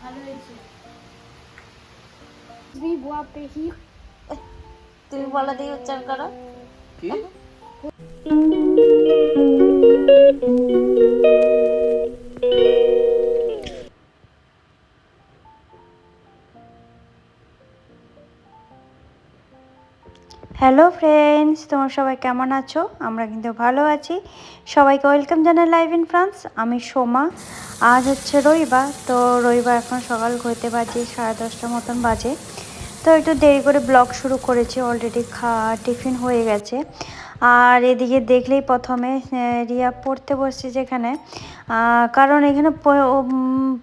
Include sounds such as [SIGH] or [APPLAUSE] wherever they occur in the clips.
ভালো হয়েছে তুমি বুয়া পেহি তুমি বলা দিয়ে উচ্চারণ করো কি হ্যালো ফ্রেন্ডস তোমার সবাই কেমন আছো? আমরা কিন্তু ভালো আছি। সবাইকে ওয়েলকাম জানাই লাইভ ইন ফ্রান্স আমি সোমা। আজ হচ্ছে রবিবার, তো রবিবার এখন সকাল ঘুরতে বাজে সাড়ে দশটার মতন বাজে। তো একটু দেরি করে ব্লগ শুরু করেছি। অলরেডি খা টিফিন হয়ে গেছে। আর এদিকে দেখলেই প্রথমে রিয়া পড়তে বসছে যেখানে। কারণ এখানে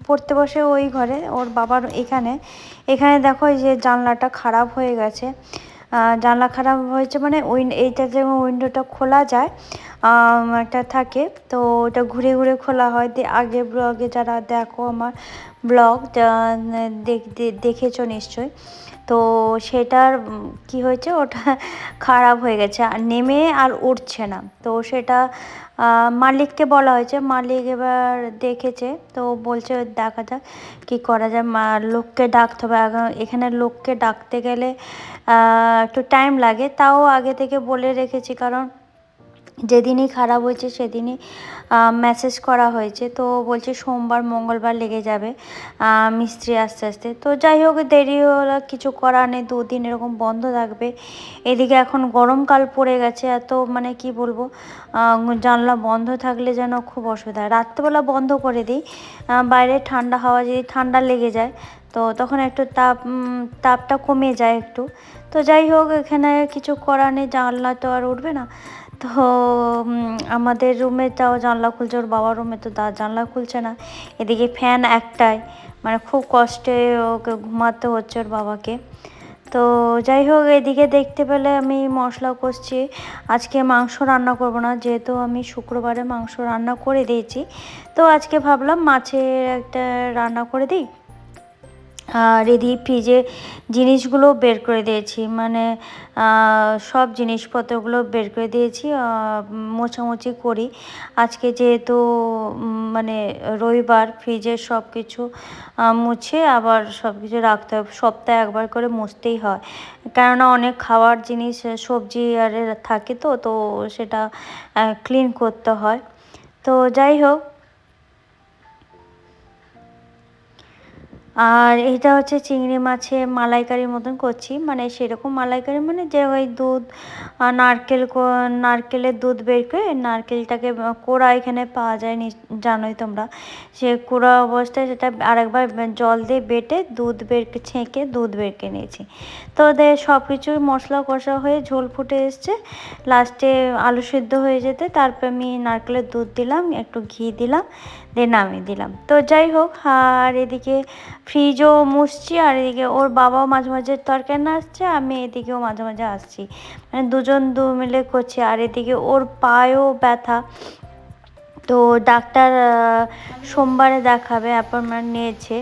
পড়তে বসে ওই ঘরে। ওর বাবার এখানে। এখানে দেখো যে জানলাটা খারাপ হয়ে গেছে। জানলা খারাপ হয়েছে মানে উইন এইটা যে উইন্ডোটা খোলা যায় একটা থাকে। তো ওটা ঘুরে ঘুরে খোলা হয়। আগে ব্লগে যারা দেখো আমার ব্লগ দেখেছ নিশ্চয়ই। তো সেটার কি হয়েছে? ওটা [LAUGHS] খারাপ হয়ে গেছে। আর নেমে আর উঠছে না। তো সেটা মালিককে বলা হয়েছে। মালিক এবার দেখেছে। তো বলছে, দেখা যাক কী করা যায়। লোককে ডাকতে হবে। এখানে লোককে ডাকতে গেলে একটু টাইম লাগে। তাও আগে থেকে বলে রেখেছি। কারণ যেদিনই খারাপ হয়েছে সেদিনই মেসেজ করা হয়েছে। তো বলছে সোমবার, মঙ্গলবার লেগে যাবে মিস্ত্রি আস্তে আস্তে। তো যাই হোক, দেরি হলে, কিছু করার নেই, দুদিন এরকম বন্ধ থাকবে। এদিকে এখন গরমকাল পড়ে গেছে এত মানে কি বলব জানলা বন্ধ থাকলে যেন খুব অসুবিধা। রাত্রেবেলা বন্ধ করে দিই বাইরে ঠান্ডা হাওয়া যদি ঠান্ডা লেগে যায়, তো তখন একটু তাপ তাপটা কমে যায় একটু। তো যাই হোক, এখানে কিছু করার নেই, জানলা তো আর উঠবে না। তো আমাদের রুমে তাও জানলা খুলছে, ওর বাবার রুমে তো জানলা খুলছে না। এদিকে ফ্যান একটাই মানে খুব কষ্টে ওকে ঘুমাতে হচ্ছে ওর বাবাকে। তো যাই হোক, এদিকে দেখতে পেলে আমি মশলা কষছি। আজকে মাংস রান্না করব না, যেহেতু আমি শুক্রবারে মাংস রান্না করে দিয়েছি। তো আজকে ভাবলাম মাছের একটা রান্না করে দিই। আর এদিকে ফ্রিজে জিনিসগুলো বের করে দিয়েছি। মানে সব জিনিসপত্রগুলো বের করে দিয়েছি মোছামুছি করি। আজকে যেহেতু মানে রবিবার, ফ্রিজে সব কিছু মুছে আবার সব কিছু রাখতে হবে। সপ্তাহে একবার করে মুছতেই হয়। কেননা অনেক খাওয়ার জিনিস, সবজি আর থাকে তো তো সেটা ক্লিন করতে হয়। তো যাই হোক আর এটা হচ্ছে চিংড়ি মাছে মালাইকারির মতন করছি। মানে সেরকম মালাইকারি মানে যে ওই দুধ নারকেল কো- নারকেলের দুধ বের করে নারকেলটাকে কোড়া এখানে পাওয়া যায় নি- জানোই তোমরা। সে কোড়া অবস্থায় সেটা আরেকবার জল দিয়ে বেটে দুধ বের ছেঁকে দুধ বের করে নিয়েছি। তো ওদের সব কিছু মশলা কষা হয়ে ঝোল ফুটে এসছে। লাস্টে আলু সিদ্ধ হয়ে যেতে, তারপর আমি নারকেলের দুধ দিলাম, একটু ঘি দিলাম। দিয়ে নামিয়ে দিলাম। তো যাই হোক, আর এদিকে ফ্রিজও মুছছি, আর এদিকে ওর বাবাও মাঝে মাঝে তরকারি না আসছে, আমি এদিকেও মাঝে মাঝে আসছি। মানে দুজন দু মিলে করছি, আর এদিকে ওর পায়েও ব্যথা। তো ডাক্তার সোমবারে দেখাবে অ্যাপয়েন্টমেন্ট নিয়েছে।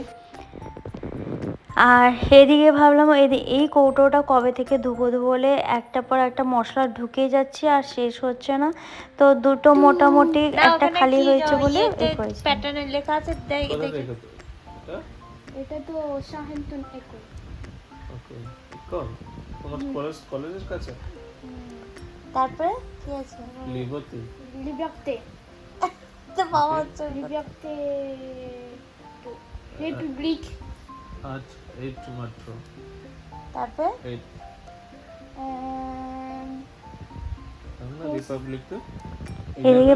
আর এদিকে ভাবলাম এদি- এই কৌটোটা কবে থেকে ধুবো ধুবো বলে একটা পর একটা মশলা ঢুকে যাচ্ছে আর শেষ হচ্ছে না। তো দুটো মোটামুটি একটা খালি হয়েছে বলে প্যাটার্নে লেখা আছে এটা? এটা তো শাহেন্টন একো। ওকে কোন তোমার কলেজ কলেজের কাছে? তারপরে? কি আছে? লিবতি। তো হচ্ছে আজ এইট মাত্র। তারপরে? এইট এদিকে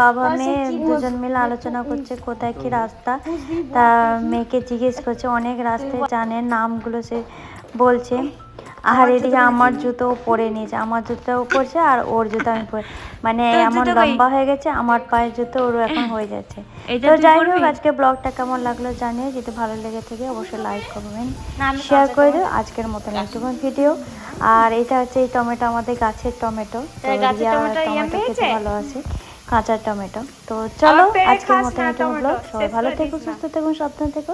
বাবা মেয়ে দুজন মিলে আলোচনা করছে কোথায় কি রাস্তা? তা মেয়েকে জিজ্ঞেস করছে অনেক রাস্তায় জানে নামগুলো সে বলছে। আর এদিকে আমার জুতো পরে নিয়েছে আমার জুতোও পরছে আর ওর জুতো আমি পরে মানে এমন লম্বা হয়ে গেছে আমার পায়ের জুতো ওর এখন হয়ে যাচ্ছে। তো যাই হোক আজকে ব্লগটা কেমন লাগল জানিয়ে যদি ভালো লেগে থাকে অবশ্যই লাইক করবেন শেয়ার করে দিও। আজকের মতন এইটুকুন ভিডিও আর এটা হচ্ছে এই টমেটো আমাদের গাছের টমেটো। রিয়া টমেটো খেতে ভালো আছে কাঁচা টমেটো। তো চলো আজকের মতন এইটুকু ব্লগ সবাই ভালো থেকো সুস্থ থেকো সাবধান থেকো।